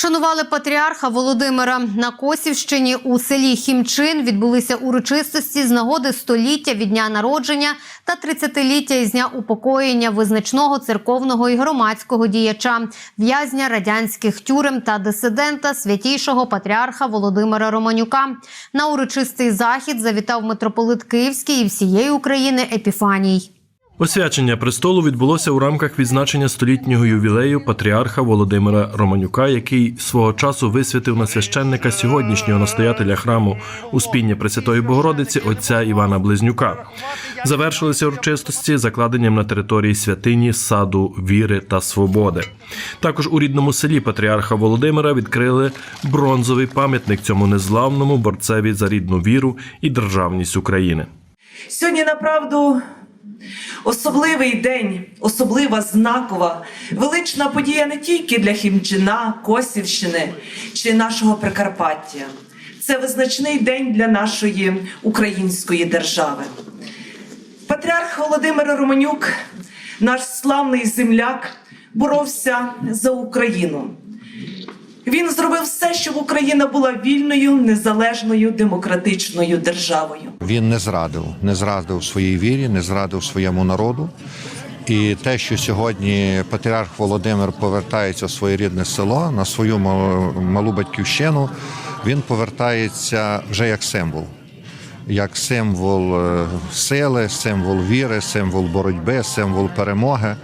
Вшанували патріарха Володимира на Косівщині у селі Хімчин. Відбулися урочистості з нагоди століття від дня народження та 30-ліття із дня упокоєння визначного церковного і громадського діяча, в'язня радянських тюрем та дисидента святійшого патріарха Володимира Романюка. На урочистий захід завітав митрополит Київський і всієї України Епіфаній. Освячення престолу відбулося у рамках відзначення столітнього ювілею патріарха Володимира Романюка, який свого часу висвятив на священника сьогоднішнього настоятеля храму Успіння Пресвятої Богородиці отця Івана Близнюка. Завершилися урочистості закладенням на території святині саду віри та свободи. Також у рідному селі патріарха Володимира відкрили бронзовий пам'ятник цьому незламному борцеві за рідну віру і державність України. Сьогодні направду особливий день, особлива знакова, велична подія не тільки для Хімчина, Косівщини чи нашого Прикарпаття. Це визначний день для нашої української держави. Патріарх Володимир Романюк, наш славний земляк, боровся за Україну. Він зробив все, щоб Україна була вільною, незалежною, демократичною державою. Він не зрадив, не зрадив своїй вірі, не зрадив своєму народу. І те, що сьогодні патріарх Володимир повертається в своє рідне село на свою малу- батьківщину, він повертається вже як символ, як символ е, сили, символ віри, символ боротьби, символ перемоги.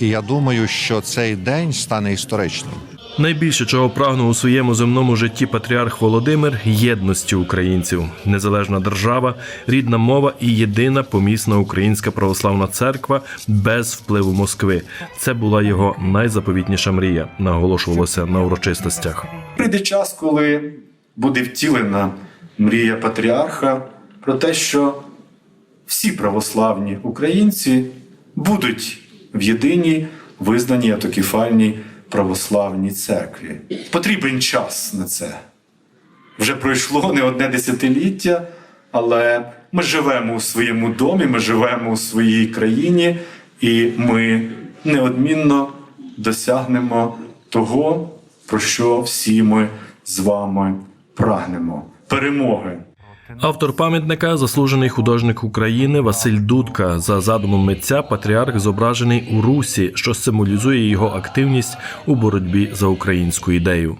І я думаю, що цей день стане історичним. Найбільше чого прагнув у своєму земному житті патріарх Володимир єдності українців, незалежна держава, рідна мова і єдина помісна українська православна церква без впливу Москви. Це була його найзаповітніша мрія, наголошувалося на урочистостях. Прийде час, коли буде втілена мрія патріарха про те, що всі православні українці будуть в єдиній визнаній автокефальній православній церкві. Потрібен час на це. Вже пройшло не одне десятиліття, але ми живемо у своєму домі, ми живемо у своїй країні, і ми неодмінно досягнемо того, про що всі ми з вами прагнемо перемоги. Автор пам'ятника заслужений художник України Василь Дудка. За задумом митця патріарх зображений у русі, що символізує його активність у боротьбі за українську ідею.